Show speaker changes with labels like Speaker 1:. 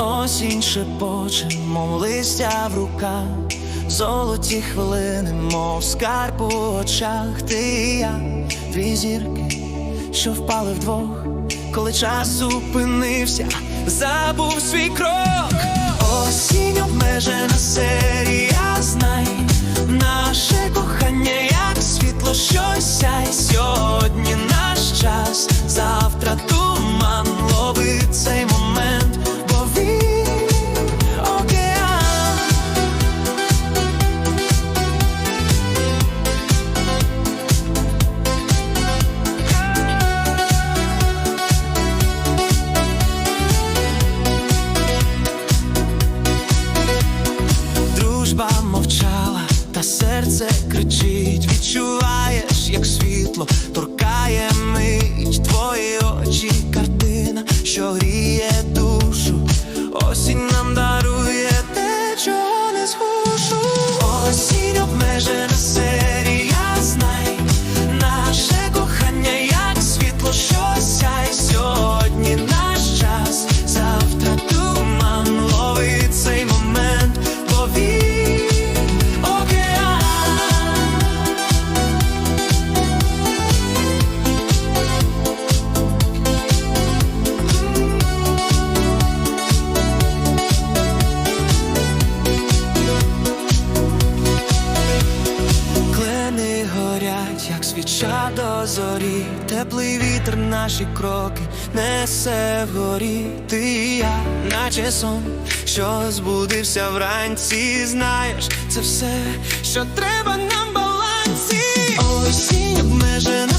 Speaker 1: Осінь шепоче, мов листя в руках, золоті хвилини, мов скарб у очах, ти і я, дві зірки, що впали вдвох, коли час зупинився, забув свій крок. Осінь обмежена серія, знай, наше кохання, як світло, що сяй. Сьогодні наш час, завтра туман кричить, відчуваєш, як світло торкає мить твої очі, картина, що гріє душу. Осінь нам дарує те, чого не згушу. Осінь обмежена горять, як свіча до зорі, теплий вітер наші кроки несе вгорі, ти і я, наче сон, що збудився вранці, знаєш, це все, що треба нам балансі. Осінь обмежена